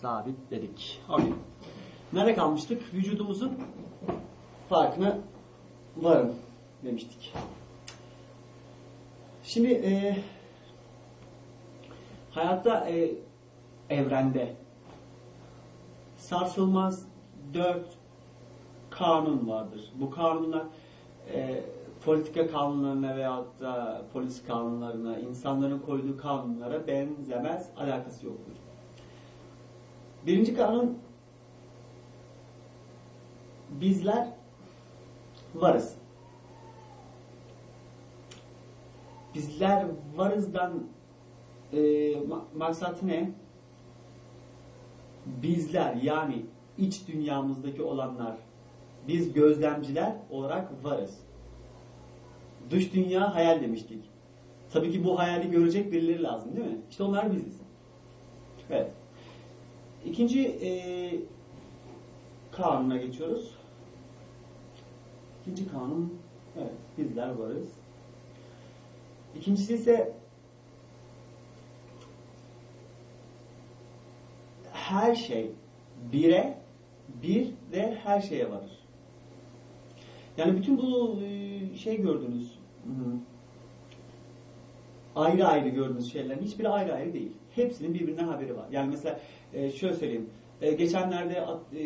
sabitledik. Okay. Nerede kalmıştık? Vücudumuzun farkına varın demiştik. Şimdi e, hayatta e, evrende sarsılmaz dört kanun vardır. Bu kanunlar e, politika kanunlarına veyahut da polis kanunlarına, insanların koyduğu kanunlara benzemez, alakası yoktur. Birinci kanun bizler varız. Bizler varızdan e, ma- maksatı ne? Bizler yani iç dünyamızdaki olanlar biz gözlemciler olarak varız. Dış dünya hayal demiştik. Tabii ki bu hayali görecek birileri lazım değil mi? İşte onlar biziz. Evet. İkinci e, kanuna geçiyoruz. İkinci kanun, evet bizler varız. İkincisi ise her şey bire, bir de her şeye varır. Yani bütün bu e, şey gördünüz, ayrı ayrı gördüğünüz şeylerin hiçbiri ayrı ayrı değil. Hepsinin birbirinden haberi var. Yani mesela e, şöyle söyleyeyim. E, geçenlerde e,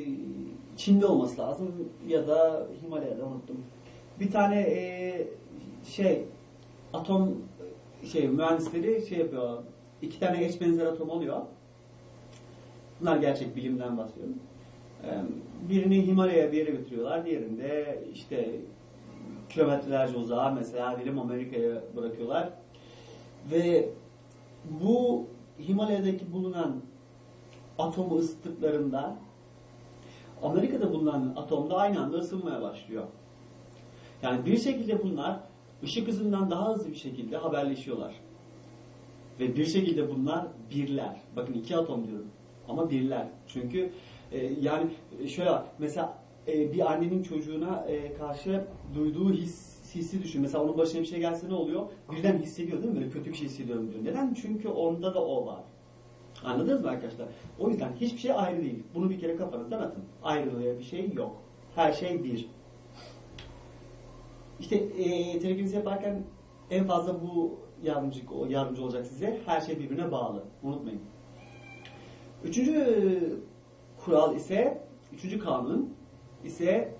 Çin'de olması lazım ya da Himalaya'da unuttum. Bir tane e, şey atom şey mühendisleri şey yapıyor. İki tane eş benzer atom oluyor. Bunlar gerçek bilimden bahsediyorum. Ee, Birini Himalaya bir yere götürüyorlar. Diğerinde işte kilometrelerce uzağa mesela diyelim Amerika'ya bırakıyorlar. Ve bu Himalaya'daki bulunan atomu ısıttıklarında Amerika'da bulunan atom da aynı anda ısınmaya başlıyor. Yani bir şekilde bunlar ışık hızından daha hızlı bir şekilde haberleşiyorlar. Ve bir şekilde bunlar birler. Bakın iki atom diyorum. Ama birler. Çünkü e, yani şöyle mesela e, bir annenin çocuğuna e, karşı duyduğu his, hissi düşün. Mesela onun başına bir şey gelse ne oluyor? Birden hissediyor değil mi? Böyle kötü bir şey hissediyorum diyor. Neden? Çünkü onda da o var. Anladınız mı arkadaşlar? O yüzden hiçbir şey ayrı değil. Bunu bir kere kafanızdan atın. Ayrılığa bir şey yok. Her şey bir. İşte e, televizyon yaparken en fazla bu yardımcı, yardımcı olacak size. Her şey birbirine bağlı. Unutmayın. Üçüncü kural ise, üçüncü kanun ise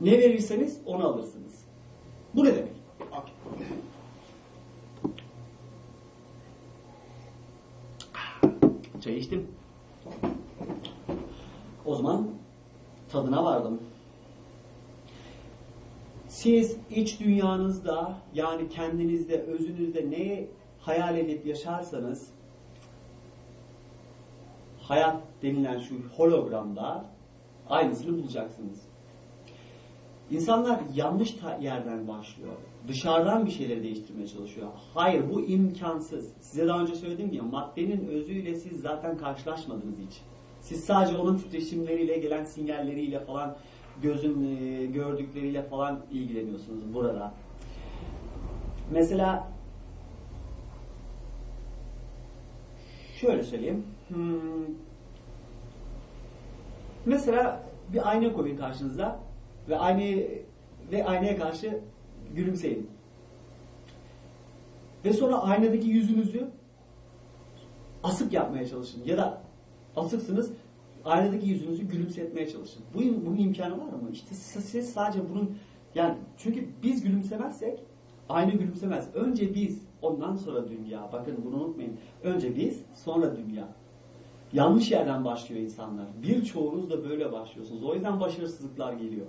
ne verirseniz onu alırsınız. Bu ne demek? Çay içtim. O zaman tadına vardım. Siz iç dünyanızda yani kendinizde, özünüzde neyi hayal edip yaşarsanız hayat denilen şu hologramda aynısını bulacaksınız. İnsanlar yanlış yerden başlıyor. Dışarıdan bir şeyleri değiştirmeye çalışıyor. Hayır bu imkansız. Size daha önce söyledim ya maddenin özüyle siz zaten karşılaşmadınız hiç. Siz sadece onun titreşimleriyle gelen sinyalleriyle falan gözün e, gördükleriyle falan ilgileniyorsunuz burada. Mesela şöyle söyleyeyim. Hmm, mesela bir ayna koyun karşınıza ve aynayı ve aynaya karşı gülümseyin. Ve sonra aynadaki yüzünüzü asık yapmaya çalışın. Ya da asıksınız aynadaki yüzünüzü gülümsetmeye çalışın. Bu, bunun imkanı var mı? İşte siz sadece bunun yani çünkü biz gülümsemezsek aynı gülümsemez. Önce biz ondan sonra dünya. Bakın bunu unutmayın. Önce biz sonra dünya. Yanlış yerden başlıyor insanlar. Birçoğunuz da böyle başlıyorsunuz. O yüzden başarısızlıklar geliyor.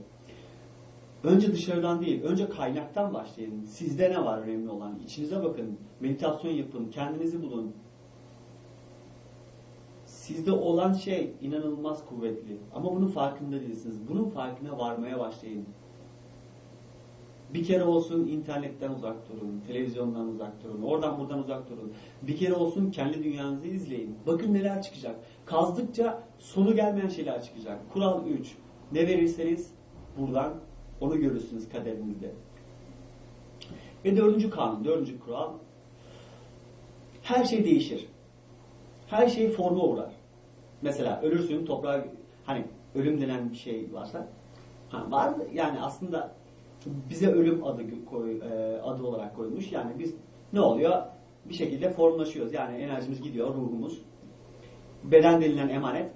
Önce dışarıdan değil, önce kaynaktan başlayın. Sizde ne var önemli olan? İçinize bakın, meditasyon yapın, kendinizi bulun. Sizde olan şey inanılmaz kuvvetli. Ama bunun farkında değilsiniz. Bunun farkına varmaya başlayın. Bir kere olsun internetten uzak durun, televizyondan uzak durun, oradan buradan uzak durun. Bir kere olsun kendi dünyanızı izleyin. Bakın neler çıkacak. Kazdıkça sonu gelmeyen şeyler çıkacak. Kural 3. Ne verirseniz buradan onu görürsünüz kaderinizde. Ve dördüncü kanun, dördüncü kural. Her şey değişir. Her şey forma uğrar. Mesela ölürsün toprağa hani ölüm denen bir şey varsa ha, var yani aslında bize ölüm adı koy, e, adı olarak koyulmuş. Yani biz ne oluyor? Bir şekilde formlaşıyoruz. Yani enerjimiz gidiyor, ruhumuz. Beden denilen emanet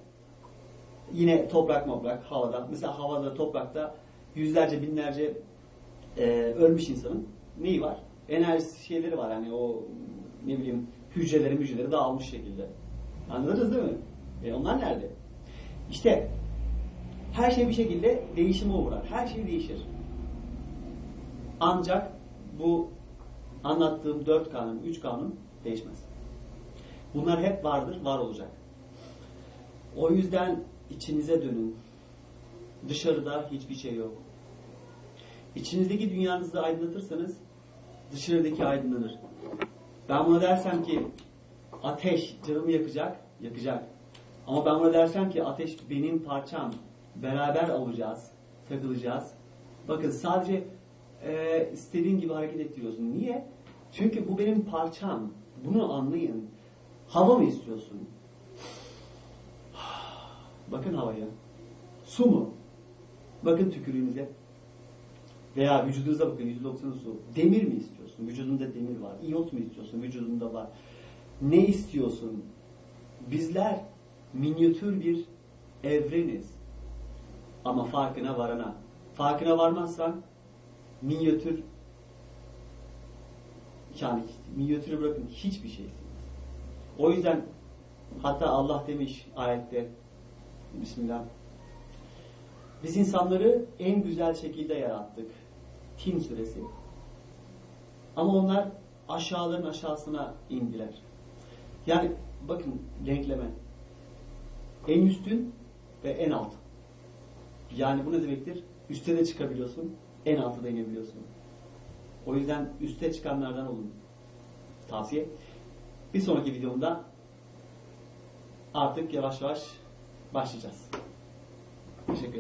yine toprak moprak havada. Mesela havada, toprakta yüzlerce, binlerce e, ölmüş insanın neyi var? Enerji şeyleri var. Yani o ne bileyim hücreleri mücreleri dağılmış şekilde. Anladınız değil mi? E onlar nerede? İşte her şey bir şekilde değişime uğrar. Her şey değişir. Ancak bu anlattığım dört kanun, üç kanun değişmez. Bunlar hep vardır, var olacak. O yüzden içinize dönün. Dışarıda hiçbir şey yok. İçinizdeki dünyanızı aydınlatırsanız dışarıdaki aydınlanır. Ben buna dersem ki ateş canımı yakacak, yakacak. Ama ben buna dersem ki ateş benim parçam, beraber olacağız, takılacağız. Bakın sadece e, istediğin gibi hareket ettiriyorsun. Niye? Çünkü bu benim parçam. Bunu anlayın. Hava mı istiyorsun? Bakın havaya. Su mu? Bakın tükürüğünüze. Veya vücudunuza bakın. %90'ı su. Demir mi istiyorsun? Vücudunda demir var. İyot mu istiyorsun? Vücudunda var. Ne istiyorsun? Bizler minyatür bir evreniz. Ama farkına varana. Farkına varmazsan minyatür yani minyatürü bırakın hiçbir şey. O yüzden hatta Allah demiş ayette Bismillah biz insanları en güzel şekilde yarattık. Tin suresi. Ama onlar aşağıların aşağısına indiler. Yani bakın renkleme. En üstün ve en alt. Yani bu ne demektir? Üste de çıkabiliyorsun, en altı da inebiliyorsun. O yüzden üste çıkanlardan olun. Tavsiye. Bir sonraki videomda artık yavaş yavaş başlayacağız. 先给。